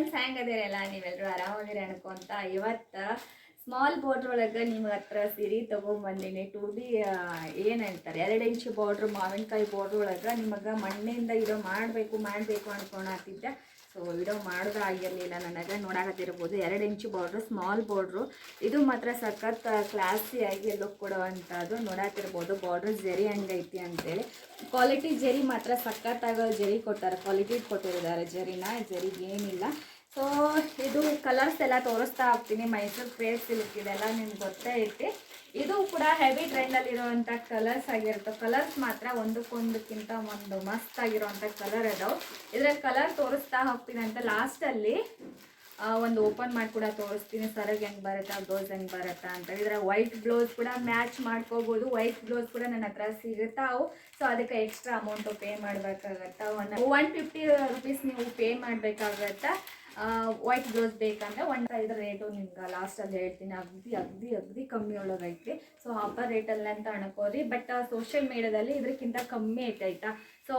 Friends ಹೆಂಗದಿರಲ್ಲ ನೀವೆಲ್ಲರೂ ಆರಾಮಾಗಿರಿ ಅನ್ಕೊಂತ ಇವತ್ತು small border ಒಳಗೆ ನಿಮ್ಮ ಹತ್ರ ಸೀರೆ ತೊಗೊಂಬಂದಿನಿ. ಟು ಬಿ ಏನು ಹೇಳ್ತಾರೆ ಎರಡು ಇಂಚ್ ಬಾರ್ಡ್ರ್ ಮಾವಿನಕಾಯಿ ಬಾರ್ಡ್ರ್ ಒಳಗೆ ನಿಮಗೆ ಮಣ್ಣಿಂದ ಇರೋ ಮಾಡಬೇಕು ಮಾಡಬೇಕು ಅನ್ಕೊಳತಿದ್ದೆ ಸೊ ವಿಡಿಯೋ ಮಾಡೋದು ಆಗಿರಲಿಲ್ಲ, ನನಗೆ ನೋಡಾಕತ್ತಿರ್ಬೋದು. ಎರಡು ಇಂಚು ಬಾರ್ಡ್ರು ಸ್ಮಾಲ್ ಬಾರ್ಡ್ರು ಇದು ಮಾತ್ರ ಸಖತ್ ಕ್ಲಾಸಿಯಾಗಿ ಲುಕ್ ಕೊಡುವಂಥದ್ದು ನೋಡತ್ತಿರ್ಬೋದು ಬಾರ್ಡ್ರ್ ಜರಿ ಹಂಗೈತಿ ಅಂತೇಳಿ. ಕ್ವಾಲಿಟಿ ಜರಿ ಮಾತ್ರ ಸಖತ್ತಾಗೋ ಜರಿ ಕೊಟ್ಟಾರೆ ಕ್ವಾಲಿಟಿ ಕೊಟ್ಟಿದ್ದಾರೆ ಜರಿನ. ಜರಿಗೆ ಏನಿಲ್ಲ. ಸೊ ಇದು ಕಲರ್ಸ್ ಎಲ್ಲ ತೋರಿಸ್ತಾ ಹೋಗ್ತೀನಿ. ಮೈಸೂರು ಫೇಸ್ ಸಿಲ್ಕ್ ಇದೆಲ್ಲ ನಿಮ್ಗೆ ಗೊತ್ತೇ ಐತಿ. ಇದು ಕೂಡ ಹೆವಿ ಟ್ರೆಂಡಲ್ಲಿ ಇರುವಂಥ ಕಲರ್ಸ್ ಆಗಿರುತ್ತೆ. ಕಲರ್ಸ್ ಮಾತ್ರ ಒಂದಕ್ಕೊಂದಕ್ಕಿಂತ ಒಂದು ಮಸ್ತ್ ಆಗಿರುವಂಥ ಕಲರ್ ಅದಾವೆ. ಇದರ ಕಲರ್ ತೋರಿಸ್ತಾ ಹೋಗ್ತೀನಿ ಅಂತ ಲಾಸ್ಟಲ್ಲಿ ಒಂದು ಓಪನ್ ಮಾಡಿ ಕೂಡ ತೋರಿಸ್ತೀನಿ. ಸರಗ್ ಹೆಂಗೆ ಬರುತ್ತಾ ಬ್ಲೌಸ್ ಹೆಂಗೆ ಬರುತ್ತಾ ಅಂತ. ಹೇಳಿದ್ರೆ ವೈಟ್ ಬ್ಲೌಸ್ ಕೂಡ ಮ್ಯಾಚ್ ಮಾಡ್ಕೋಬೋದು. ವೈಟ್ ಬ್ಲೌಸ್ ಕೂಡ ನನ್ನ ಹತ್ರ ಸಿಗುತ್ತಾವು. ಸೊ ಅದಕ್ಕೆ ಎಕ್ಸ್ಟ್ರಾ ಅಮೌಂಟು ಪೇ ಮಾಡಬೇಕಾಗತ್ತೆ? ಒನ್ ಒನ್ ಫಿಫ್ಟಿ ರುಪೀಸ್ ನೀವು ಪೇ ಮಾಡಬೇಕಾಗತ್ತೆ? ವೈಟ್ ಬ್ಲೌಸ್ ಬೇಕಂದ್ರೆ ಒನ್ ಇದ್ರ ರೇಟು ನಿಮ್ಗೆ ಲಾಸ್ಟಲ್ಲಿ ಹೇಳ್ತೀನಿ. ಅಗ್ದಿ ಅಗ್ದಿ ಅಗ್ದಿ ಕಮ್ಮಿ ಒಳಗೈತಿ ಸೊ ಆಫರ್ ರೇಟಲ್ಲಿ ಅಂತ ಅನ್ಕೋರಿ ಬಟ್ ಸೋಷಿಯಲ್ ಮೀಡಿಯಾದಲ್ಲಿ ಇದಕ್ಕಿಂತ ಕಮ್ಮಿ ಐತೆ, ಆಯ್ತಾ? So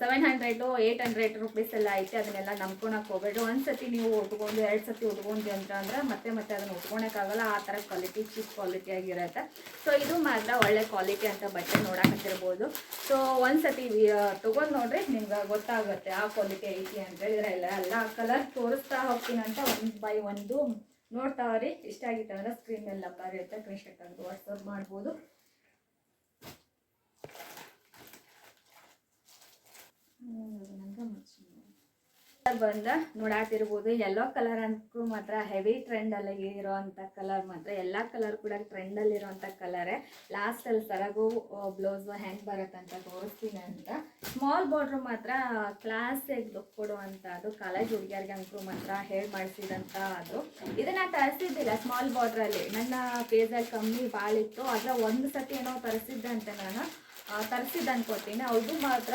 seven hundred eight hundred rupees ಎಲ್ಲ ಐತೆ, ಅದನ್ನೆಲ್ಲ ನಂಬ್ಕೊಳಕ್ಕೆ ಹೋಗ್ಬೇಡಿ ಒಂದು ಸತಿ ನೀವು ಉಟ್ಕೊಂಡು ಎರಡು ಸತಿ ಉಟ್ಕೊಂಡ್ರಿ ಅಂತ ಅಂದ್ರೆ ಮತ್ತೆ ಮತ್ತೆ ಅದನ್ನು ಉಟ್ಕೊಳಕ್ಕಾಗಲ್ಲ ಆ ಥರ ಕ್ವಾಲಿಟಿ ಚೀಪ್ ಕ್ವಾಲಿಟಿ ಆಗಿರುತ್ತೆ. ಸೊ ಇದು ಮಾತ್ರ ಒಳ್ಳೆ ಕ್ವಾಲಿಟಿ ಅಂತ ಬಟ್ಟೆ ನೋಡಕತ್ತಿರ್ಬೋದು. ಸೊ ಒಂದು ಸತಿ ತೊಗೊಂಡು ನೋಡ್ರಿ, ನಿಮ್ಗೆ ಗೊತ್ತಾಗುತ್ತೆ ಆ ಕ್ವಾಲಿಟಿ ಐತಿ ಅಂತ ಹೇಳಿದ್ರೆ ಎಲ್ಲ ಎಲ್ಲ ಕಲರ್ ತೋರಿಸ್ತಾ ಹೋಗ್ತೀನಿ ಅಂತ ಒಂದು ಬೈ ಒಂದು ನೋಡ್ತಾವ್ರಿ ಇಷ್ಟ ಆಗಿತ್ತು ಅಂದ್ರೆ ಸ್ಕ್ರೀನ್ ಮೇಲೆ ನಂಬರ್ ಇರುತ್ತೆ. ಅಂತ ವಾಟ್ಸಪ್ ಮಾಡ್ಬೋದು. ಬಂದ ನೋಡಾತಿರ್ಬೋದು. ಎಲ್ಲೋ ಕಲರ್ ಅಂತೂ ಮಾತ್ರ ಹೆವಿ ಟ್ರೆಂಡಲ್ಲಿ ಇರುವಂತ ಕಲರ್ ಮಾತ್ರ. ಎಲ್ಲ ಕಲರ್ ಕೂಡ ಟ್ರೆಂಡಲ್ಲಿ ಇರೋವಂಥ ಕಲರೇ ಲಾಸ್ಟಲ್ಲಿ ಸರಗು ಬ್ಲೌಸ್ ಹೆಂಗೆ ಬರುತ್ತೆ ಅಂತ ತೋರಿಸ್ತೀನಿ ಅಂತ. ಸ್ಮಾಲ್ ಬಾರ್ಡ್ರು ಮಾತ್ರ ಕ್ಲಾಸಿಗೆ ಲುಕ್ ಕೊಡುವಂಥದ್ದು ಕಾಲೇಜ್ ಹುಡುಗಿಯರಿಗೆ ಅಂತೂ ಮಾತ್ರ ಹೇಳಿ ಮಾಡಿಸಿದಂಥ ಅದು. ಇದನ್ನ ತರಿಸಿದ್ದಿಲ್ಲ ಸ್ಮಾಲ್ ಬಾರ್ಡ್ರಲ್ಲಿ ನನ್ನ ಪೇಜಲ್ಲಿ ಕಮ್ಮಿ ಭಾಳ ಇತ್ತು ಅದರ ಒಂದು ಸತಿ ಏನೋ ತರಿಸಿದ್ದೆ ಅಂತ ನಾನು. ತರಿಸಿದ್ದು ಅನ್ಕೋತೀನಿ ಅದು ಮಾತ್ರ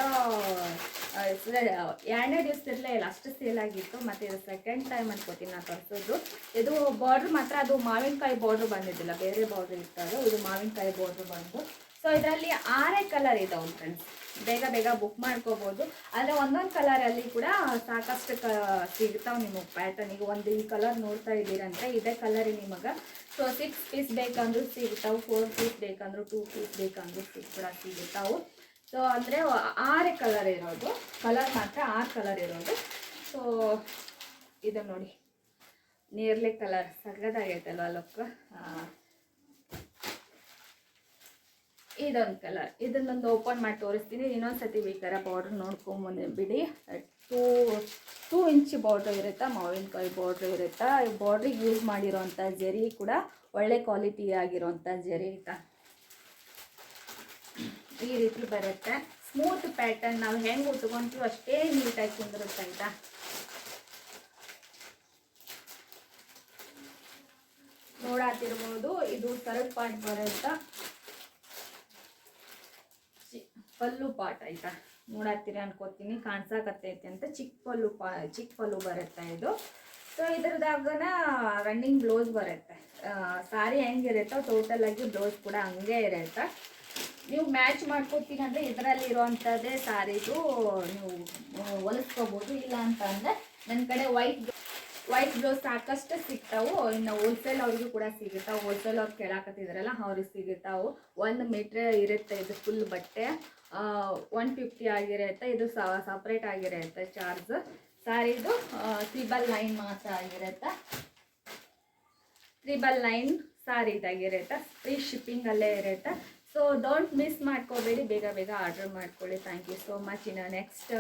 ಎರಡನೇ ದಿವಸ ಇರಲೇ ಇಲ್ಲ, ಅಷ್ಟು ಸೇಲ್ ಆಗಿತ್ತು. ಮತ್ತು ಇದು ಸೆಕೆಂಡ್ ಟೈಮ್ ಅನ್ಕೋತೀನಿ ನಾನು ತರಿಸೋದು. ಇದು ಬಾರ್ಡ್ರ್ ಮಾತ್ರ, ಅದು ಮಾವಿನಕಾಯಿ ಬಾರ್ಡ್ರ್ ಬಂದಿದ್ದಿಲ್ಲ, ಬೇರೆ ಬಾರ್ಡ್ರ್ ಇತ್ತು ಅದು ಇದು ಮಾವಿನಕಾಯಿ ಬಾರ್ಡ್ರ್ ಬಂದು ಸೊ ಇದರಲ್ಲಿ ಆರೇ ಕಲರ್ ಇದಾವೆ ಫ್ರೆಂಡ್ಸ್ ಬೇಗ ಬೇಗ ಬುಕ್ ಮಾಡ್ಕೋಬೋದು. ಆದರೆ ಒಂದೊಂದು ಕಲರಲ್ಲಿ ಕೂಡ ಸಾಕಷ್ಟು ಕ, ಸಿಗ್ತಾವೆ ನಿಮಗೆ ಪ್ಯಾಟರ್ನ್ ಈಗ ಒಂದು ಈ ಕಲರ್ ನೋಡ್ತಾ ಇದ್ದೀರಂದ್ರೆ ಇದೇ ಕಲರ್ ನಿಮಗೆ. ಸೊ ಸಿಕ್ಸ್ ಪೀಸ್ ಬೇಕಂದ್ರೂ ಸಿಗ್ತಾವೆ ಫೋರ್ ಪೀಸ್ ಬೇಕಂದ್ರೂ ಟೂ ಪೀಸ್ ಬೇಕಂದ್ರೂ ಕೂಡ ಸಿಗ್ತಾವೆ. ಸೊ ಅಂದರೆ ಆರೇ ಕಲರ್ ಇರೋದು. ಕಲರ್ ಮಾತ್ರ ಆರು ಕಲರ್ ಇರೋದು. ಸೊ ಇದು ನೋಡಿ. ನೇರ್ಲೆ ಕಲರ್ ಸಗದಾಗೈತಲ್ವ ಲುಕ್ ಇದೊಂದು ಕಲರ್ ಇದನ್ನೊಂದು ಓಪನ್ ಮಾಡಿ ತೋರಿಸ್ತೀನಿ. ಇನ್ನೊಂದು ಸತಿ ಬೇಕಾರೆ ಬಾರ್ಡ್ರ್ ನೋಡ್ಕೊಂಬಂದು ಬಿಡಿ ಟೂ ಟೂ ಇಂಚ್ ಬಾರ್ಡ್ರ್ ಇರುತ್ತೆ ಮಾವಿನಕಾಯಿ ಬಾರ್ಡ್ರ್ ಇರುತ್ತೆ? ಬಾರ್ಡ್ರಿಗೆ ಯೂಸ್ ಮಾಡಿರೋಂಥ ಜರಿ ಕೂಡ ಒಳ್ಳೆ ಕ್ವಾಲಿಟಿ ಆಗಿರೋಂಥ ಜರಿ ಆಯ್ತಾ? ಈ ರೀತಿ ಬರುತ್ತೆ. ಸ್ಮೂತ್ ಪ್ಯಾಟರ್ನ್ ನಾವು ಹೆಂಗೆ ಉಟ್ಕೊಂತೀವಿ ಅಷ್ಟೇ ನೀಟಾಗಿ ಕುಂದಿರುತ್ತೆ ಅಂತ ನೋಡಾತಿರ್ಬೋದು. ಇದು ಸರಡ್ ಪಾರ್ಟ್ ಬರುತ್ತಾ. ಪಲ್ಲು ಪಾಟ್ ಆಯ್ತಾ ನೋಡತ್ತೀರ ಅನ್ಕೋತೀನಿ, ಕಾಣ್ಸಾಕತ್ತೈತಿ ಅಂತ ಚಿಕ್ಕ ಪಲ್ಲು ಪಾ ಚಿಕ್ಕ ಪಲ್ಲು ಬರುತ್ತೆ ಇದು. ಸೊ ಇದ್ರದಾಗನ ರನ್ನಿಂಗ್ ಬ್ಲೌಸ್ ಬರುತ್ತೆ. ಸಾರಿ ಹೆಂಗಿರುತ್ತೋ ಟೋಟಲ್ ಆಗಿ ಬ್ಲೌಸ್ ಕೂಡ ಹಂಗೆ ಇರುತ್ತೆ. ನೀವು ಮ್ಯಾಚ್ ಮಾಡ್ಕೊತೀನಿ ಅಂದರೆ ಇದರಲ್ಲಿ ಇರೋವಂಥದ್ದೇ ಸಾರಿದು ನೀವು ಹೊಲಿಸ್ಕೋಬೋದು. ಇಲ್ಲ ಅಂತ ಅಂದರೆ ನನ್ನ ಕಡೆ ವೈಟ್ ವೈಟ್ ಬ್ಲೌಸ್ ಸಾಕಷ್ಟು ಸಿಗ್ತಾವೆ. ಇನ್ನು ಹೋಲ್ಸೇಲ್ ಅವ್ರಿಗೂ ಕೂಡ ಸಿಗುತ್ತಾವೆ. ಹೋಲ್ಸೇಲ್ ಅವ್ರು ಕೇಳಾಕತ್ತಿದ್ರಲ್ಲ, ಅವ್ರಿಗೆ ಸಿಗುತ್ತಾವು. ಒಂದು ಮೀಟ್ರ್ ಇರುತ್ತೆ ಇದು ಫುಲ್ ಬಟ್ಟೆ. ಒನ್ ಫಿಫ್ಟಿ ಆಗಿರುತ್ತೆ, ಇದು ಸಪ್ರೇಟ್ ಆಗಿರುತ್ತೆ ಚಾರ್ಜ್ ಸಾರಿದು ತ್ರಿಬಲ್ ಲೈನ್ ಮಾತ್ರ ಆಗಿರುತ್ತೆ. ತ್ರಿಬಲ್ ಲೈನ್ ಸಾರಿ ಫ್ರೀ ಶಿಪ್ಪಿಂಗಲ್ಲೇ ಇರುತ್ತೆ. ಸೊ ಡೋಂಟ್ ಮಿಸ್ ಮಾಡ್ಕೋಬೇಡಿ, ಬೇಗ ಬೇಗ ಆರ್ಡರ್ ಮಾಡ್ಕೊಳ್ಳಿ. ಥ್ಯಾಂಕ್ ಯು ಸೋ ಮಚ್ ಇನ್ನು ನೆಕ್ಸ್ಟ್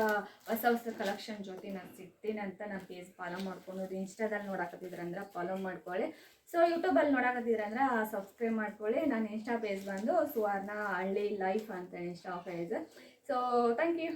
ಹೊಸ ಹೊಸ ಕಲೆಕ್ಷನ್ ಜೊತೆ ನಾನು ಸಿಗ್ತೀನಿ ಅಂತ ನನ್ನ ಪೇಜ್ ಫಾಲೋ ಮಾಡ್ಕೊಂಡು ಇನ್ಸ್ಟಾದಲ್ಲಿ ನೋಡಾಕತ್ತಿದ್ರಂದ್ರೆ ಫಾಲೋ ಮಾಡ್ಕೊಳ್ಳಿ. ಸೊ ಯೂಟ್ಯೂಬಲ್ಲಿ ನೋಡಕತ್ತಿದ್ರಂದ್ರೆ ಸಬ್ಸ್ಕ್ರೈಬ್ ಮಾಡ್ಕೊಳ್ಳಿ. ನಾನು ಇನ್ಸ್ಟಾ ಪೇಜ್ ಬಂದು ಸುವರ್ಣ ಹಳ್ಳಿ ಲೈಫ್ ಅಂತ Insta page so thank you